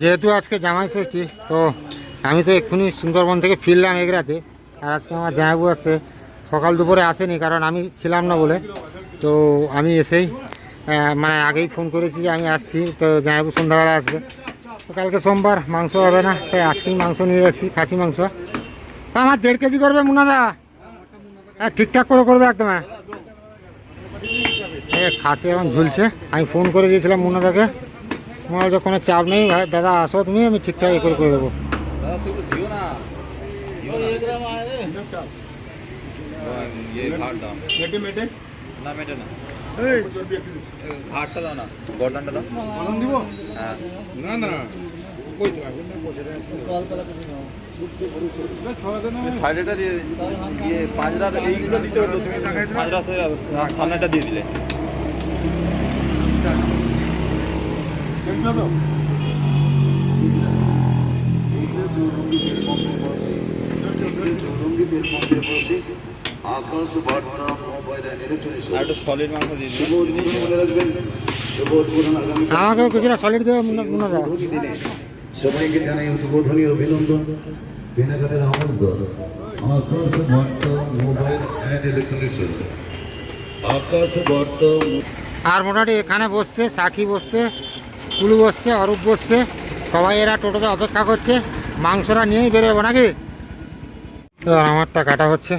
যেহেতু আজকে জামাই ষষ্ঠী, তো আমি তো এক্ষুনি সুন্দরবন থেকে ফিরলাম এগরাতে। আর আজকে আমার জামাইবু আসছে। সকাল দুপুরে আসেনি, কারণ আমি ছিলাম না বলে। তো আমি এসেই মানে আগেই ফোন করেছি যে আমি আসছি, তো জামাইবু সন্ধ্যাবেলা আসবে। তো কালকে সোমবার মাংস হবে না, তাই আজকেই মাংস নিয়ে যাচ্ছি, খাসি মাংস। আমার দেড় কেজি করবে মুনাদা হ্যাঁ ঠিকঠাক করে করবে একদম হ্যাঁ খাসি এখন ঝুলছে। আমি ফোন করে দিয়েছিলাম মুনাদাকে তোমার যে কোনো চাপ নেই ভাই। দাদা আসো তুমি আমি ঠিকঠাক এ করে করে দেবো। দাদা সেগুলো দিও। না না দাও না মেটে না এ, ভাতটা দাও। না গরদানটা দাও না না সাইডেটা দিয়ে এইগুলো দিতে হতো সামনেটা দিয়ে দিলে। আকাশ বার্তা মোবাইলে সলিড মাংস দিয়ে কিছুটা সলিড দেবে সবাইকে জানাই উদ্বোধনী অভিনন্দন। কেনাকাটার আমন্ত্রণ আকাশ বার্তা মোবাইল অ্যান্ড ইলেকট্রনিক্স আকাশ বার্তা আর মোটামুটি এখানে বসছে সাকি বসছে। কুলু বসছে, অরূপ বসছে। সবাই এরা টোটোতে অপেক্ষা করছে। মাংসটা নিয়েই বেরোবো নাকি? আমারটা কাটা হচ্ছে।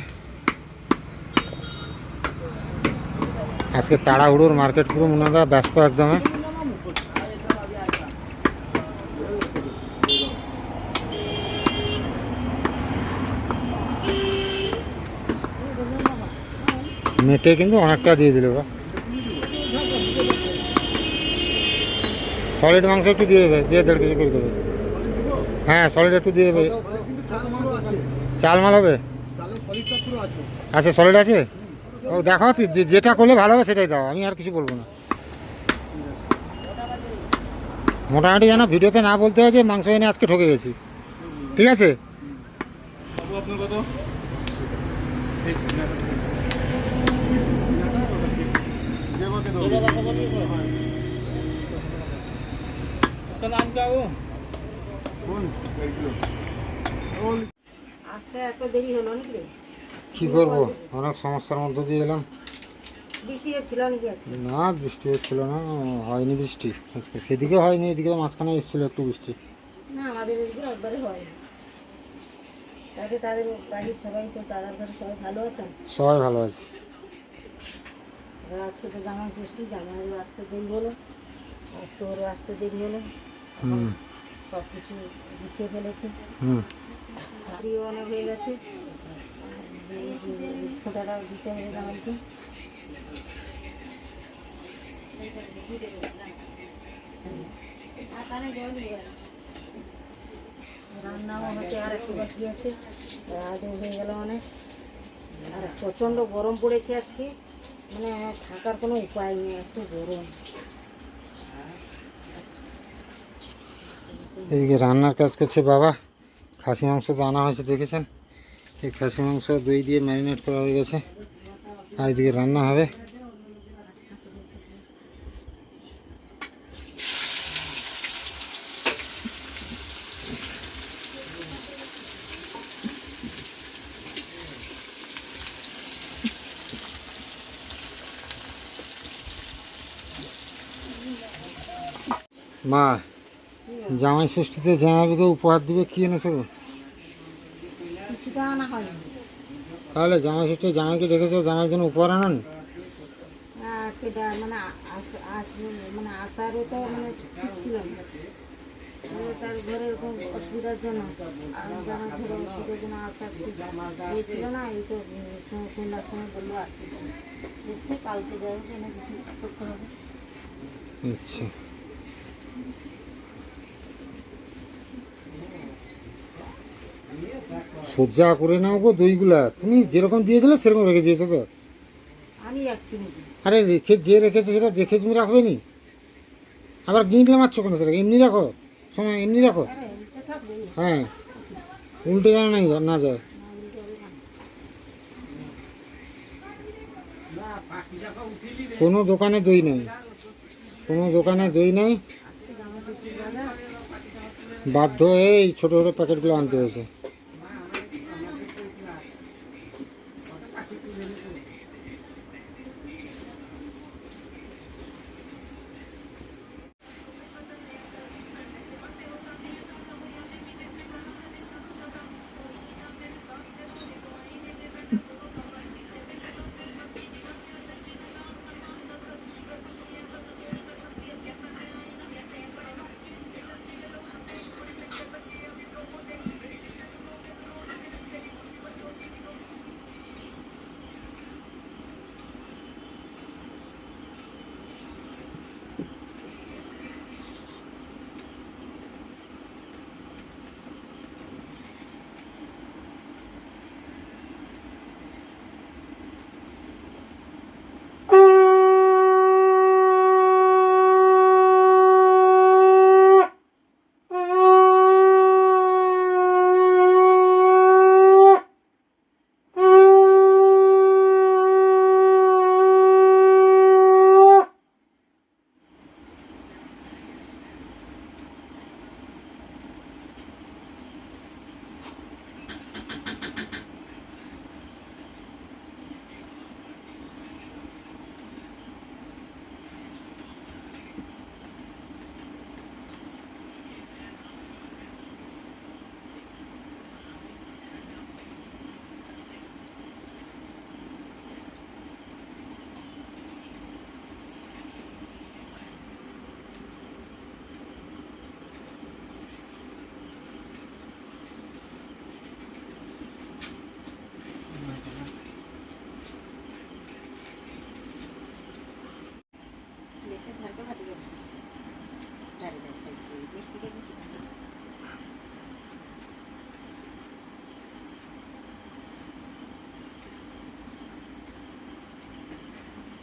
আজকে তাড়াহুড়োর মার্কেট পুরো মুনাদা, ব্যস্ত একদমে। মেটে কিন্তু অনেকটা দিয়ে দিল বা সলিড মাংস একটু দিয়ে দেবে, দিয়ে দেড় কেজি করে দেবে। হ্যাঁ সলিড একটু দিয়ে দেবে। চাল মাল হবে? আচ্ছা সলিড আছে? ও, দেখো যেটা করলে ভালো হবে সেটাই দাও, আমি আর কিছু বলব না। মোটামুটি যেন ভিডিওতে না বলতে হয় যে মাংস এনে আজকে ঠকে গেছি। ঠিক আছে? কত আসতে এত দেরি হলো নাকি? রে কি করব? অনেক সমস্যার মধ্যে দিয়ে এলাম। বৃষ্টি হচ্ছিল নাকি আছে না বৃষ্টি হচ্ছিল না হয়নি বৃষ্টি। আজকে সেদিকে হয়নি এদিকে মাঝখানে এসেছিল একটু বৃষ্টি। না আমাদের এদিকে একবারে হয় তাকে তাদের বাড়ির সবাই তো ঘরে সবাই ভালো আছেন? সবাই ভালো আছে। এবার আজকে তো জামাই ষষ্ঠী জামাইয়েরও আসতে দেরি হলো। আর তোরও আসতে দেরি হলো। সব কিছু গুছিয়ে ফেলেছে। অনেক হয়ে গেছে। ফোটাটা দিতে হবে রান্নাও হতে আর একটু বাকি আছে। রাতও হয়ে গেল অনেক। আর প্রচণ্ড গরম পড়েছে আজকে। মানে থাকার কোনো উপায় নেই এত গরম। এইদিকে রান্নার কাজ করছে বাবা। খাসি মাংস তো আনা হয়েছে, দেখেছেন? এই খাসি মাংস দই দিয়ে ম্যারিনেট করা হয়ে গেছে। আর এদিকে রান্না হবে। মা জামাই ষষ্ঠীতে জামাইকে উপহার দিবে কি এনেছো তাহলে জামাই ষষ্ঠী জামাইকে ডেকেছো জামাইয়ের জন্য উপহার আনান? আজকে মানে মানে মানে ছিল তার ঘরে এরকম অসুবিধার জন্য অসুবিধার আসার ছিল না এই তো সন্ধ্যার সময় বলল কালকে আচ্ছা। সজ্জা করে নাও গো দইগুলা। তুমি যেরকম দিয়েছিলে সেরকম রেখে দিয়েছ তো। আরে রেখে যে রেখেছে সেটা দেখে তুমি রাখবে নি? আবার গিঁটলে মারছো কেন সেটা এমনি রাখো। সময় এমনি রাখো। হ্যাঁ। উল্টে যেন নাই না যায়। কোনো দোকানে দই নেই। কোনো দোকানে দই নেই। বাধ্য হয়ে এই ছোটো ছোটো প্যাকেটগুলো আনতে হয়েছে। really good.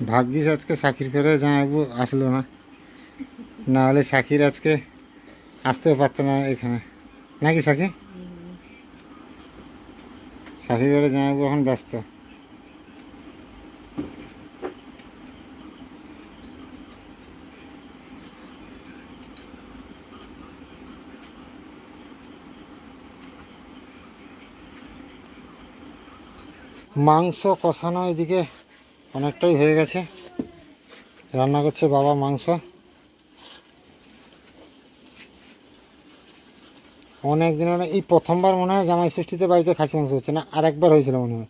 ভাগ্যিস আজকে সাকির ফেরে জামাইবু আসলো না। না হলে সাকির আজকে আসতেও পারতো না এখানে। নাকি সাকি? সাকির ফেরে জামাইবু এখন ব্যস্ত। মাংস কষানো এদিকে অনেকটাই হয়ে গেছে। রান্না করছে বাবা মাংস। অনেক দিন মানে এই প্রথমবার মনে হয় জামাই ষষ্ঠীতে বাড়িতে খাসি মাংস হচ্ছে না আর একবার হয়েছিল মনে হয়।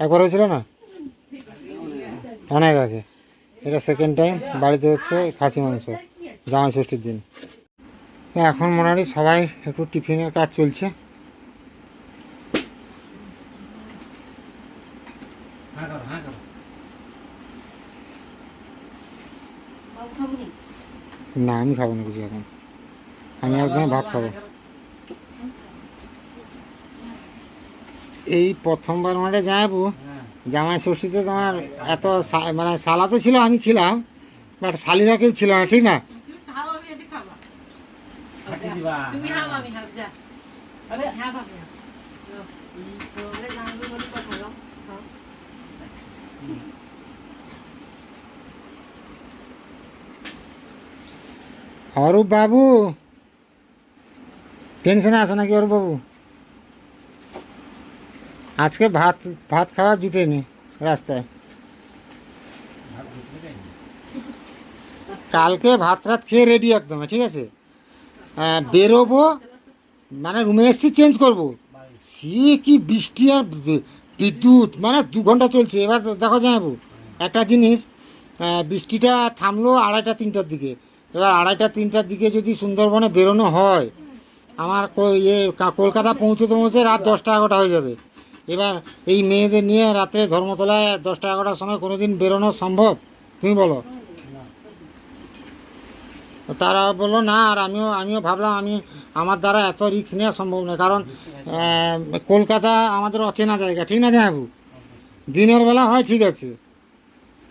একবার হয়েছিল না? অনেক আগে। এটা সেকেন্ড টাইম বাড়িতে হচ্ছে খাসি মাংস, জামাই ষষ্ঠীর দিন। এখন মোটামুটি সবাই একটু টিফিনের কাজ চলছে। বাবু খাব নি? আমি খাব না কিছু এখন। আমি একদম ভাত খাব। এই প্রথমবার মানে যাব, জামাই ষষ্ঠীতে তোমার এত মানে সালা তো ছিল, আমি ছিলাম বাট শালিরা কেউ ছিল না, ঠিক না খাও আমি এটি খাবা। তুমি খাও আমি খাও যা হ্যাঁ ভাবি হ্যাঁ। তোমরা জানবে বলে কথা বলো। খাও। অরূপ বাবু। টেনশনে আসো নাকি অরূপ বাবু? আজকে ভাত ভাত খাওয়া জুটেনি রাস্তায়। কালকে ভাত রাত খেয়ে রেডি একদম, ঠিক আছে? বেরোবো মানে রুমে এসছি চেঞ্জ করব। সে কি বৃষ্টি আর বিদ্যুৎ মানে দু ঘণ্টা চলছে, এবার দেখো যাব। একটা জিনিস বৃষ্টিটা থামলো আড়াইটা, তিনটার দিকে। এবার আড়াইটা, তিনটার দিকে যদি সুন্দরবনে বেরোনো হয়, আমার ইয়ে কলকাতা পৌঁছতে পৌঁছে রাত দশটা এগারোটা হয়ে যাবে। এবার এই মেয়েদের নিয়ে রাত্রে ধর্মতলায় দশটা এগারোটার সময় কোনো দিন বেরোনো সম্ভব? তুমি বলো। তারা বলল, না, আর আমিও আমিও ভাবলাম আমি, আমার দ্বারা এত রিস্ক নেওয়া সম্ভব নয়। কারণ কলকাতা আমাদের অচেনা জায়গা, ঠিক না জানাবু? দিনের বেলা হয়, ঠিক আছে।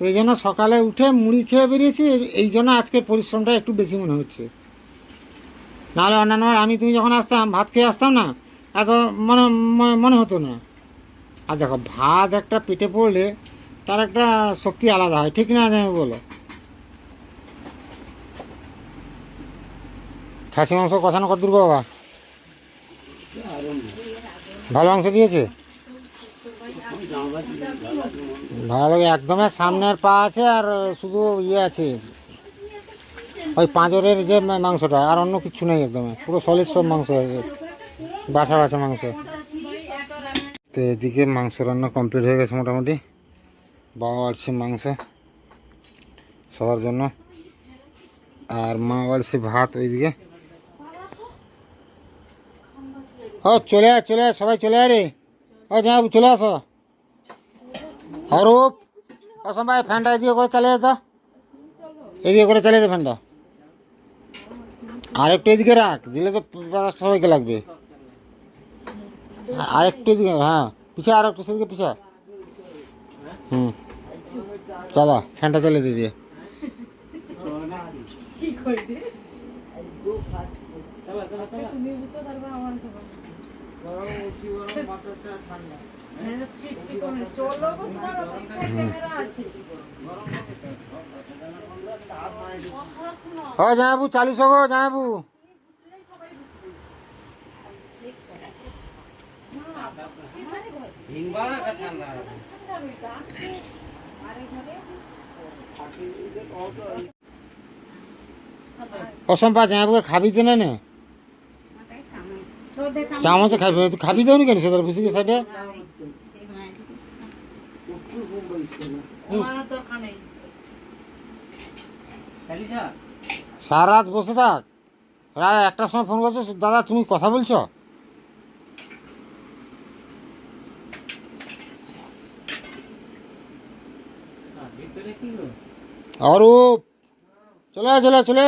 এই জন্য সকালে উঠে মুড়ি খেয়ে বেরিয়েছি, এই- জন্য আজকের পরিশ্রমটা একটু বেশি মনে হচ্ছে। নাহলে অন্যান্য আমি তুমি যখন আসতাম, ভাত খেয়ে আসতাম না, এত মনে মনে হতো না। আর দেখো, ভাত একটা পেটে পড়লে তার একটা শক্তি আলাদা হয়, ঠিক না জানাবু বলো? খাসি মাংস কষানো কত দূর বাবা? ভালো মাংস দিয়েছে? ভালো একদমই সামনের পা আছে আর শুধু ইয়ে আছে। ওই পাঁজরের যে মাংসটা, আর অন্য কিছু নেই একদম। পুরো সলিড সব মাংস আছে। বাছা বাছা মাংস। তো এদিকে মাংস রান্না কমপ্লিট হয়ে গেছে মোটামুটি। বাবা আসছে মাংস সবার জন্য। আর মা বলছে ভাত ওইদিকে। ও, চলে আয় চলে আয়, সবাই চলে আয় রে। ও যা চলে আসো। অরূপ ও সবাই ফ্যানটা এদিকে করে চালিয়ে তো এদিকে করে চালিয়ে দে ফ্যানটা আরেকটু এদিকে রাখ দিলে তো বাতাসটা সবাইকে লাগবে আর আরেকটু এদিকে হ্যাঁ পিছা আর একটু সেদিকে পিছা হুম চলো ফ্যানটা চালিয়ে দিয়ে দিয়ে ও জামাবু চালিশ গো জামাবু অসম্পা জামাবুকে খাবি তো নে? চামচে খাবি খাবি দেওনি কেন? সেটার বুঝি সাইডে সারা রাত বসে থাক। রাত একটার সময় ফোন করছ দাদা তুমি কথা বলছো? অরূপ চলে চলে চলে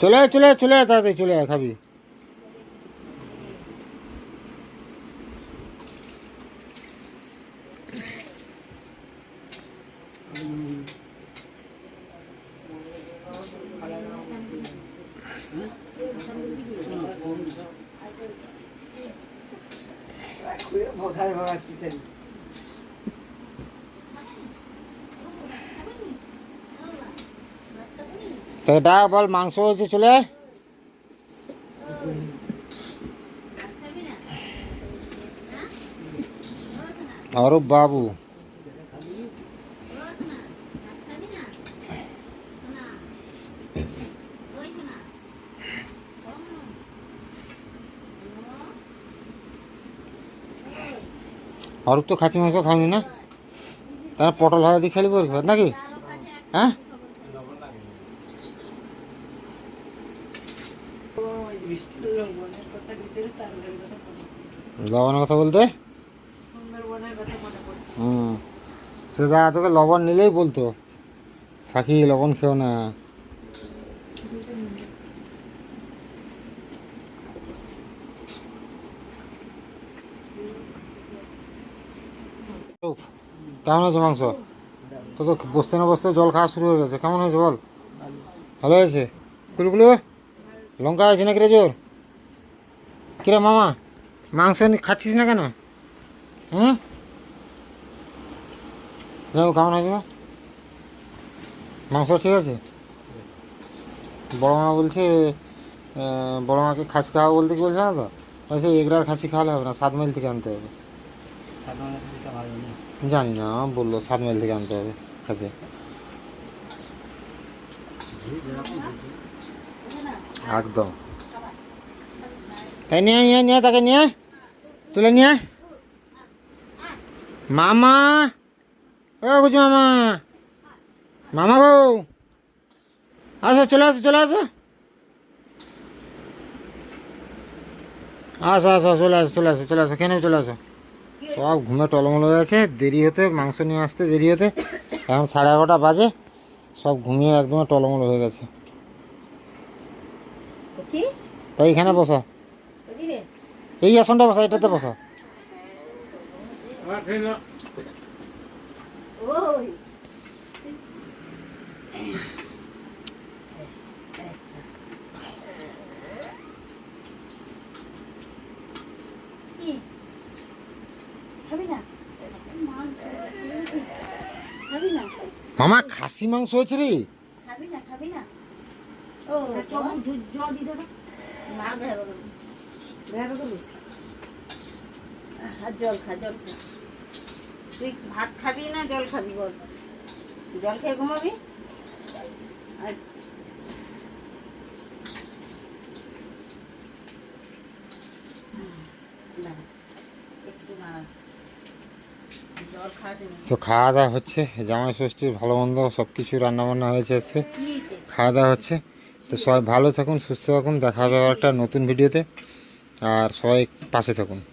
চলে চলে চলে তাড়াতাড়ি চলে খাবি তো এটা বল, মাংস হয়েছে চলে। অরূপ বাবু। অরূপ তো খাসি মাংস খাওনি না? তারা পটল ভাজা দিয়ে খেলি নাকি? হ্যাঁ? লবণের কথা বলতে? হুম। সে দাদা তোকে লবণ নিলেই বলতো। ফাঁকি লবণ খেও না। কেমন হয়েছে মাংস? তো তো বসতে না বসতে জল খাওয়া শুরু হয়ে গেছে। কেমন হয়েছে বল? ভালো হয়েছে? কুলকুলু? লঙ্কা হয়েছে নাকি রে জোর? কিরে মামা মাংস নি- খাচ্ছিস না কেন? হুম? যাও কেমন হয়েছে? মাংস ঠিক আছে? বড় মা বলছে বড় মাকে খাসি খাওয়া বলতে কি বলছে না তো? বলছে এগরার খাসি খাওয়ালে হবে না সাত মাইল থেকে আনতে হবে। জানি না বলল সাত মাইল থেকে আনতে হবে খাসি। একদম। তাই নিয়ে নিয়ে নিয়ে তাকে নিয়ে। তুলে নিয়ে। মামা। ও গুজু মামা। মামা গো। আসো চলে আসো চলে আসো। আসো আসো চলে আসো চলে আসো চলে আসো কেন চলে আসো? সব ঘুমে টলমল হয়ে আছে দেরি হতে মাংস নিয়ে আসতে দেরি হতে। এখন সাড়ে এগারোটা বাজে সব ঘুমিয়ে একদম টলমল হয়ে গেছে। তাই এখানে বসা। এই আসনটা বসা, এটাতে বসা। মামা, খাসি মাংস হয়েছে রে। খাবি না খাবি না। ও দিয়ে দেবো না জল খা জল খা। তুই ভাত খাবি না জল খাবি বল? জল খেয়ে ঘুমাবি? আর খাস তো খাওয়া দাওয়া হচ্ছে জামাই ষষ্ঠীর ভালো মন্দ সব কিছু রান্নাবান্না হয়েছে আজকে। খাওয়া দাওয়া হচ্ছে। তো সবাই ভালো থাকুন সুস্থ থাকুন। দেখা হবে একটা নতুন ভিডিওতে। আর সবাই পাশে থাকুন।